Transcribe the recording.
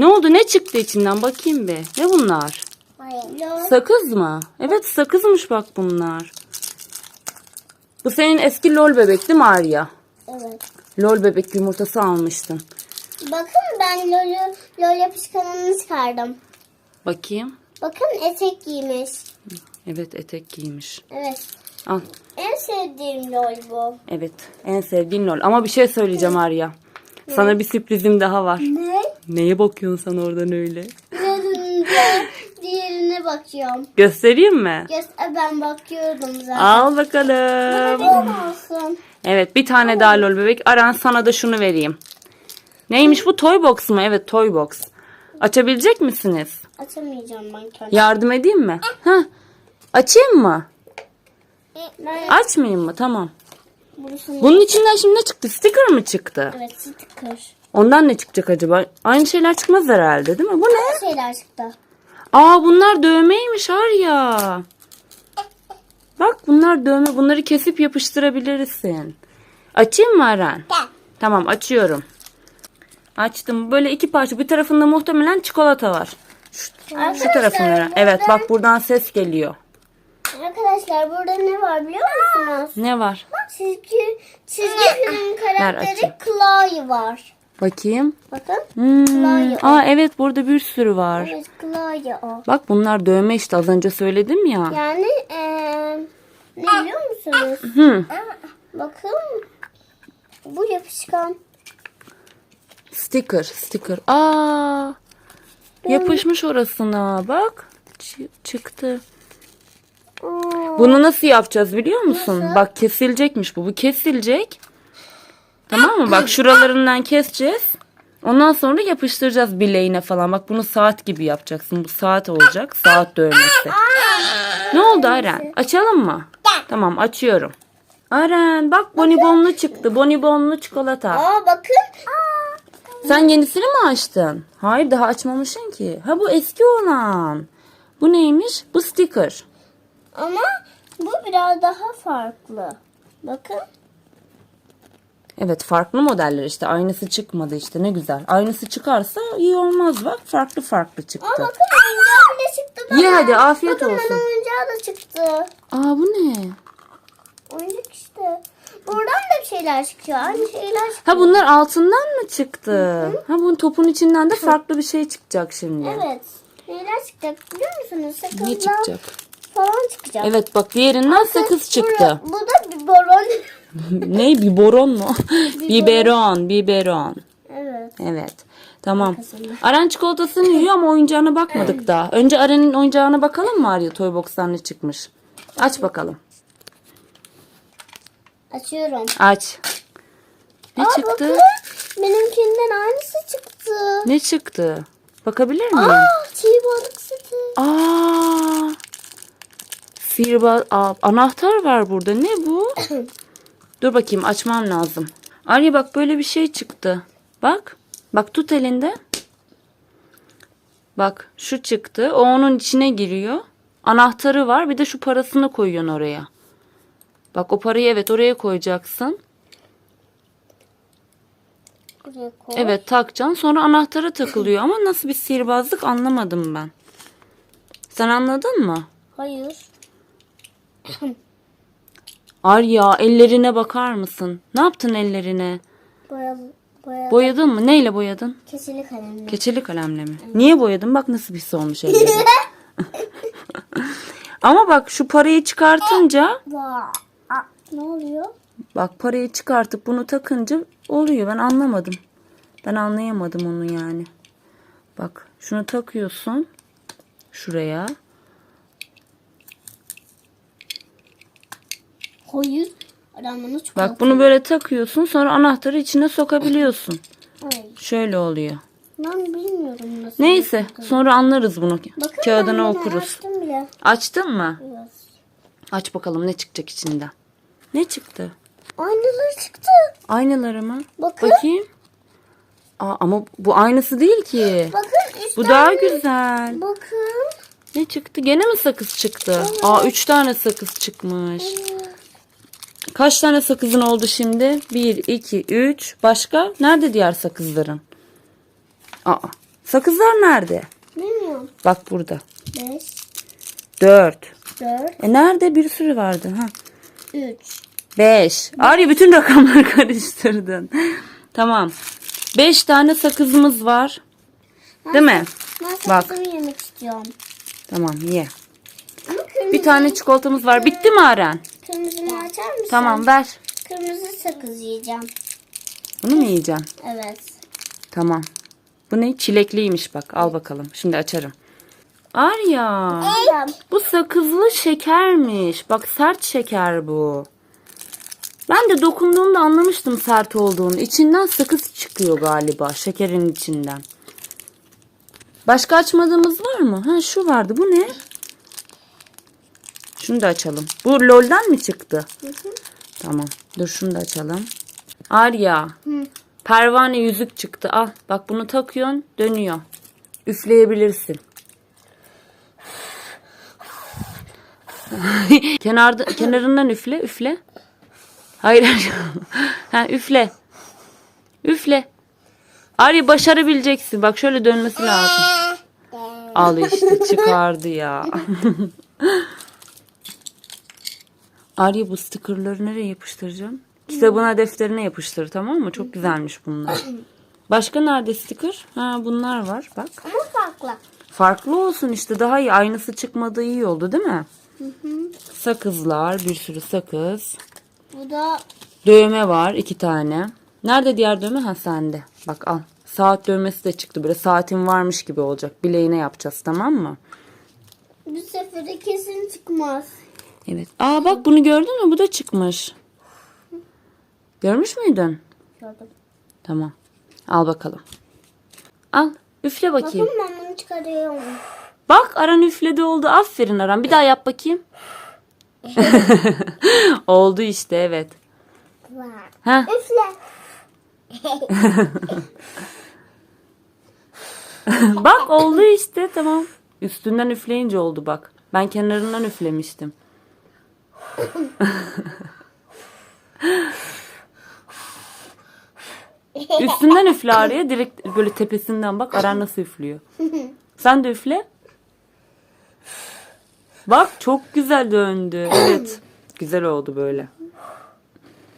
Ne oldu? Ne çıktı içinden? Bakayım bir. Ne bunlar? Sakız mı? Evet sakızmış bak bunlar. Bu senin eski lol bebek değil mi Arya? Evet. Lol bebek yumurtası almıştın. Bakın ben lol, lol yapışkanını çıkardım. Bakayım. Bakın etek giymiş. Evet etek giymiş. Evet. Al. En sevdiğim lol bu. Evet en sevdiğin lol. Ama bir şey söyleyeceğim Arya. Sana bir sürprizim daha var. Ne? Neye bakıyorsun sen oradan öyle? Diğerine, diğerine bakıyorum. Göstereyim mi? Göster ben bakıyordum zaten. Al bakalım. Olsun. Evet bir tane daha lol bebek. Aran sana da şunu vereyim. Neymiş bu toy box mu? Evet toy box. Açabilecek misiniz? Açamayacağım ben kendim. Yardım edeyim mi? Heh. Açayım mı? Ben Açmayayım mı? Tamam. burasını... Bunun içinden şimdi ne çıktı? Sticker mı çıktı? Evet sticker. Ondan ne çıkacak acaba? Aynı şeyler çıkmaz herhalde değil mi? Bu ne? Ne şeyler çıktı? Aa bunlar dövmeymiş Arya. Bak bunlar dövme. Bunları kesip yapıştırabilirsin. Açayım mı Aren? Gel. Tamam açıyorum. Açtım. Böyle iki parça. Bir tarafında muhtemelen çikolata var. Şu, şu tarafında. Evet bak buradan ses geliyor. Arkadaşlar burada ne var biliyor musunuz? Ne var? Çizgi, çizgi film karakteri. Clay var. Bakayım. Bakın. Hmm. Aa evet burada bir sürü var. Evet Clay o. Bak bunlar dövme işte az önce söyledim ya. Yani eee ne biliyor musunuz? Hı. Bakın bu yapışkan. Sticker, sticker. Aa! Yapışmış orasına. Bak. Çı- çıktı. Bunu nasıl yapacağız biliyor musun? Nasıl? Bak kesilecekmiş bu. Bu kesilecek. Tamam mı? Bak şuralarından keseceğiz. Ondan sonra yapıştıracağız bileğine falan. Bak bunu saat gibi yapacaksın. Bu saat olacak. Saat dövmesi. Ne oldu Aren? Açalım mı? Tamam açıyorum. Aren bak bonibonlu çıktı. Bonibonlu çikolata. Aa bakın. Sen yenisini mi açtın? Hayır daha açmamışsın ki. Ha bu eski olan. Bu neymiş? Bu sticker. Ama bu biraz daha farklı. Bakın. Evet farklı modeller işte. Aynısı çıkmadı işte ne güzel. Aynısı çıkarsa iyi olmaz bak. Farklı farklı Aa çıktı. bakın oyuncağı bile çıktı bana. Ye hadi, afiyet bakın, olsun. bana oyuncağı da çıktı. Aa bu ne? Oyuncak işte. Buradan da bir şeyler çıkıyor. Aynı şeyler çıkıyor. Ha bunlar altından mı çıktı? Ha bunun topun içinden de farklı bir şey çıkacak şimdi. Evet. Neler çıkacak biliyor musunuz? Sakızlar Ne çıkacak? falan çıkacak. Evet bak diğerinden sakız çıktı. Bu, bu da bir boron. ne biberon mu? biberon, biberon. evet. Evet. Tamam. Aren çikolatasını yiyor ama oyuncağına bakmadık daha. Önce Aren'in oyuncağına bakalım mı Arya Toy Box'tan ne çıkmış? Aç bakalım. Açıyorum. Aç. Ne Aa, çıktı? bakın. Benimkinden aynısı çıktı. Ne çıktı? Bakabilir miyim? Aa, çiğ balık sütü. Aa. Sihirbaz Aa, anahtar var burada. Ne bu? Dur bakayım açmam lazım. Arya bak böyle bir şey çıktı. Bak. Bak tut elinde. Bak şu çıktı. O onun içine giriyor. Anahtarı var. Bir de şu parasını koyuyorsun oraya. Bak o parayı evet oraya koyacaksın. Koy. Evet takacaksın. Sonra anahtara takılıyor. Ama nasıl bir sihirbazlık anlamadım ben. Sen anladın mı? Hayır. Arya ellerine bakar mısın? Ne yaptın ellerine? Boyalı. Boyalı. Boyadın mı? Neyle boyadın? Keçeli kalemle. Keçeli kalemle mi? Niye boyadın? Bak nasıl bir olmuş elleri. Ama bak şu parayı çıkartınca Ne oluyor? bak parayı çıkartıp bunu takınca oluyor. Ben anlamadım. Ben anlayamadım onu yani. Bak şunu takıyorsun şuraya. Hayır. Adam bunu çok Bak bunu böyle takıyorsun sonra anahtarı içine sokabiliyorsun. Ay, Şöyle oluyor. ben bilmiyorum nasıl. Neyse sonra anlarız bunu. Bakın Kağıdını ben okuruz. açtım bile. Açtın mı? Evet. Aç bakalım ne çıkacak içinden. Ne çıktı? Aynalar çıktı. Aynaları mı? Bakın. Bakayım. Aa, ama bu aynısı değil ki. Bakın üç Bu tane- daha güzel. Bakın. Ne çıktı? Gene mi sakız çıktı? Aa üç tane sakız çıkmış. Kaç tane sakızın oldu şimdi? Bir, iki, üç. Başka? Nerede diğer sakızların? Aa Sakızlar nerede? Bilmiyorum. Bak burada. 5, 4. 4, E nerede bir sürü vardı ha? 3. 5. Arya bütün rakamları karıştırdın. tamam. 5 tane sakızımız var. Değil mi? Ben Bak. sakızımı yemek istiyorum. Tamam ye. Ama kırmızı, Bir tane çikolatamız var. Bitti mi Aren? Kırmızını açar mısın? Tamam ver. Kırmızı sakız yiyeceğim. Bunu mu yiyeceksin? Evet. Tamam. Bu ne? Çilekliymiş bak. Al bakalım. Şimdi açarım. Arya. Yiyeceğim. Bu sakızlı şekermiş. Bak sert şeker bu. Ben de dokunduğumda anlamıştım sert olduğunu. İçinden sakız çıkıyor galiba şekerin içinden. Başka açmadığımız var mı? Ha şu vardı. Bu ne? Şunu da açalım. Bu LOL'den mi çıktı? Tamam. Dur şunu da açalım. Arya. Hı. Pervane yüzük çıktı. Al. Bak bunu takıyorsun. Dönüyor. Üfleyebilirsin. Kenarda, kenarından üfle, üfle. Hayır. hayır. ha, üfle. Üfle. Arya başarabileceksin. Bak şöyle dönmesi lazım. Al işte çıkardı ya. Arya bu stickerları nereye yapıştıracağım? Kitabına defterine yapıştır tamam mı? Çok güzelmiş bunlar. Başka nerede sticker? Ha bunlar var bak. Ama farklı. Farklı olsun işte daha iyi. Aynısı çıkmadı iyi oldu değil mi? Sakızlar bir sürü sakız. Bu da Dövme var iki tane. Nerede diğer dövme? Ha sende. Bak al. Saat dövmesi de çıktı. Böyle saatin varmış gibi olacak. Bileğine yapacağız tamam mı? bu sefere kesin çıkmaz. Evet. Aa bak bunu gördün mü? Bu da çıkmış. Görmüş müydün? Gördüm. Tamam. Al bakalım. Al. Üfle bakayım. Bakın ben bunu çıkarıyorum. Bak Aran üfledi oldu. Aferin Aran. Bir daha yap bakayım. oldu işte evet. Ha Üfle. bak oldu işte tamam. Üstünden üfleyince oldu bak. Ben kenarından üflemiştim. Üstünden üfle araya direkt böyle tepesinden bak Aran nasıl üflüyor. Sen de üfle. Bak çok güzel döndü. Evet. Güzel oldu böyle.